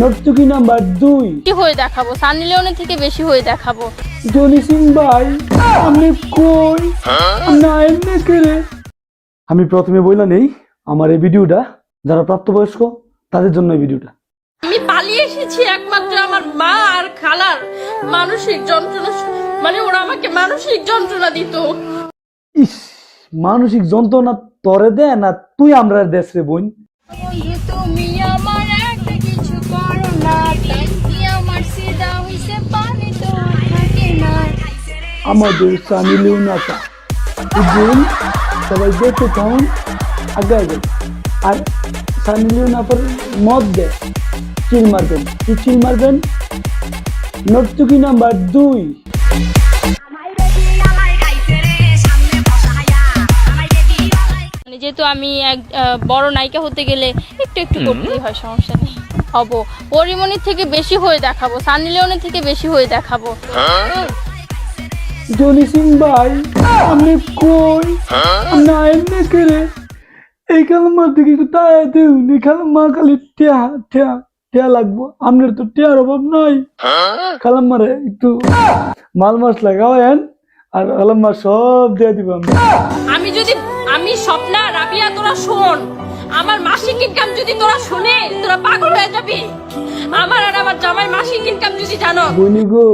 নর্তকী number দুই। কি হয়ে দেখাবো? সানি লিওনের থেকে বেশি হয়ে দেখাবো। জনি সিং ভাই আমি কই? না এমনি করে। আমি প্রথমে বললাম নেই আমার এই ভিডিওটা যারা প্রাপ্তবয়স্ক তাদের জন্য এই ভিডিওটা। আমি পালিয়ে এসেছি একমাত্র আমার মা আর খালার মানসিক যন্ত্রণা মানে ওরা আমাকে মানসিক যন্ত্রণা দিত। ইস মানসিক যন্ত্রণা তরে দে না তুই আমরা দেশ রে বোন। তুমি আমাদের সানি লিওনাটা বুঝলেন? সবাই দেখতে চান আগে আগে আর সানি লিওনা পর মদ দে চিল মারবেন। কি চিল মারবেন? নর্তকী নাম্বার দুই। মানে যেহেতু আমি এক বড় নায়িকা হতে গেলে একটু একটু করতেই হয় সমস্যা নেই। হব পরিমণির থেকে বেশি হয়ে দেখাবো সানি লিওনের থেকে বেশি হয়ে দেখাবো। জনি সিং ভাই আমি কই? না এমনি করে এই কালামার দিকে একটু কালামা খালি টিয়া টিয়া টিয়া লাগবো। আপনার তো টিয়ার অভাব নাই। কালামারে একটু মাল মাছ লাগাওয়েন আর কালাম্মা সব দিয়ে দিব আমি। আমি যদি আমি স্বপ্না রাবিয়া তোরা শোন। আমার মাসিক ইনকাম যদি তোরা শুনে তোরা পাগল হয়ে যাবি। আমার আর আমার জামাই মাসিক ইনকাম যদি জানো। বনি গো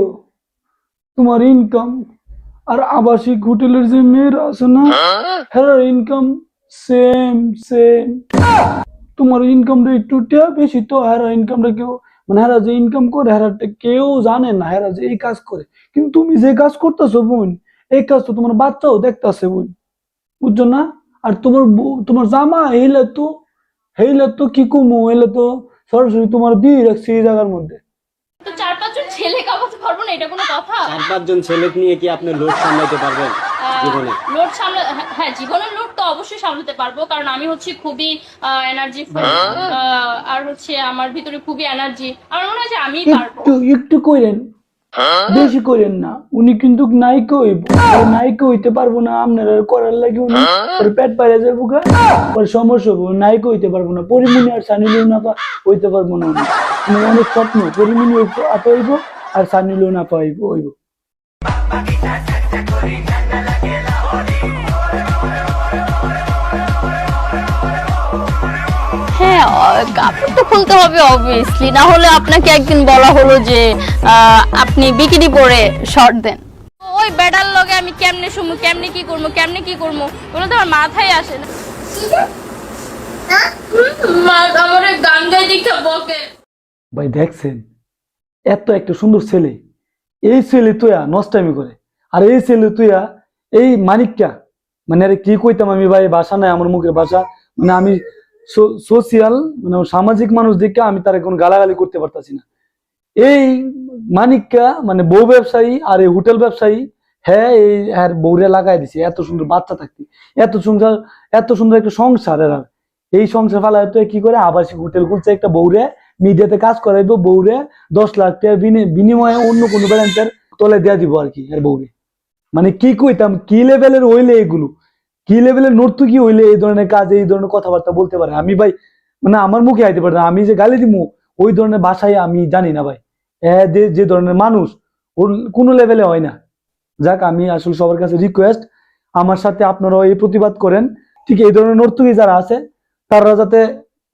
তোমার ইনকাম আর আবাসিক হোটেলের যে মেয়েরা আছে না হ্যাঁ? ইনকাম সেম সেম তোমার ইনকামটা একটু বেশি তো হ্যাঁ ইনকামটা কেউ মানে হ্যাঁ যে ইনকাম করে হ্যাঁ কেউ জানে না হ্যাঁ যে এই কাজ করে। কিন্তু তুমি যে কাজ করতেছো বোন এই কাজ তো তোমার বাচ্চাও দেখতেছে বোন। বুঝছ না? আর তোমার তোমার জামা হেলে তো হেলে তো কি কমু? হেলে তো সরাসরি তোমার দিয়ে রাখছি এই জায়গার মধ্যে। তো চার পাঁচজন ছেলে কামাতে পারব না এটা কোনো কথা? চার পাঁচজন ছেলে নিয়ে কি আপনি লোড সামলাতে পারবেন জীবনে? লোড সামলা হ্যাঁ জীবনের লোড তো অবশ্যই সামলাতে পারব কারণ আমি হচ্ছে খুবই এনার্জি আর হচ্ছে আমার ভিতরে খুবই এনার্জি আমার মনে হয় যে আমি পারব। একটু একটু কইরেন। বেশি করেন না। উনি কিন্তু নায়িকা হইব। হইতে পারব না আপনারা করার লাগে উনি। ওর পেট বাইরে যাব গা। ওর সমস্যা হব নাইকো হইতে পারব না। পরিমণি আর সানি আপা হইতে পারব না উনি। অনেক স্বপ্ন। পরিমণি হইব- আপা হইব আর সানি লিওনা আপা হইব হইব। কাপড় তো খুলতে হবে অবভিয়াসলি না হলে আপনাকে একদিন বলা হলো যে আপনি বিকিনি পরে শর্ট দেন। ওই বেডার লগে আমি কেমনে শুমু কেমনে কি করব কেমনে কি করব? ওগুলো তো আমার মাথায় আসে না। আমার গান গাই দেখে বকে। ভাই দেখছেন? এত একটা সুন্দর ছেলে। এই ছেলে তুইয়া নষ্টামি করে। আর এই ছেলে তুইয়া এই মানিকটা। মানে আরে কি কইতাম আমি ভাই ভাষা নাই আমার মুখের ভাষা মানে আমি সোশিয়াল মানে সামাজিক মানুষ দেখে আমি তার কোনো গালাগালি করতে পারতাছি না। এই মানিকটা মানে বউ ব্যবসায়ী আর এই হোটেল ব্যবসায়ী হ্যাঁ এই আর বউরে লাগাই দিছে, এত সুন্দর বাচ্চা থাকতে, এত সুন্দর এত সুন্দর একটা সংসার এর। আর। এই সংসার ফেলা হয়তো কি করে? আবাসিক হোটেল খুলছে একটা বউরে, মিডিয়াতে কাজ করাইবো, বউরে দশ লাখ টাকা বিনিময়ে অন্য কোনো ব্যালেন্সের তলে দেয়া দিব আর কি, এর বউরে। মানে কি কইতাম, কি লেভেলের হইলে এগুলো? কি লেভেলের নর্তকি হইলে? এই ধরনের কাজ, এই ধরনের কথাবার্তা বলতে পারে। আমি ভাই মানে আমার মুখে আইতে পারে আমি যে গালি দিমু, ওই ধরনের ভাষায় আমি জানি না ভাই। যে ধরনের মানুষ, ওর কোনো লেভেলে হয় না। যাক, আমি আসলে সবার কাছে রিকোয়েস্ট আমার সাথে আপনারাও এই প্রতিবাদ করেন। ঠিক এই ধরনের নর্তকী যারা আছে, তারা যাতে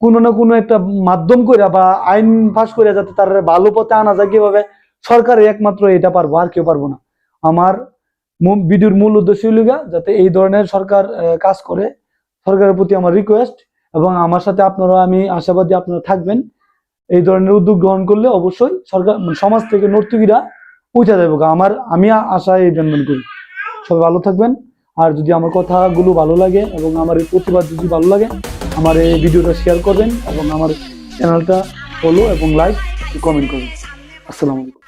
কোনো না কোনো একটা মাধ্যম করে বা আইন পাস করে যাতে তারা ভালো পথে আনা যায় কীভাবে সরকার একমাত্র এটা পারব, আর কেউ পারব না। আমার ভিডিওর মূল উদ্দেশ্য হইল যাতে এই ধরনের সরকার কাজ করে। সরকারের প্রতি আমার রিকোয়েস্ট এবং আমার সাথে আপনারা আমি আশাবাদী আপনারা থাকবেন। এই ধরনের উদ্যোগ গ্রহণ করলে অবশ্যই সরকার মানে সমাজ থেকে নর্তকীরা উঠে যাবে। আমার, আমি আশা এই ব্যঞ্জন করি। সবাই ভালো থাকবেন। আর যদি আমার কথাগুলো ভালো লাগে এবং আমার এই প্রতিবাদ যদি ভালো লাগে, আমার এই ভিডিওটা শেয়ার করবেন এবং আমার চ্যানেলটা ফলো এবং লাইক কমেন্ট করবেন। আসসালামু আলাইকুম।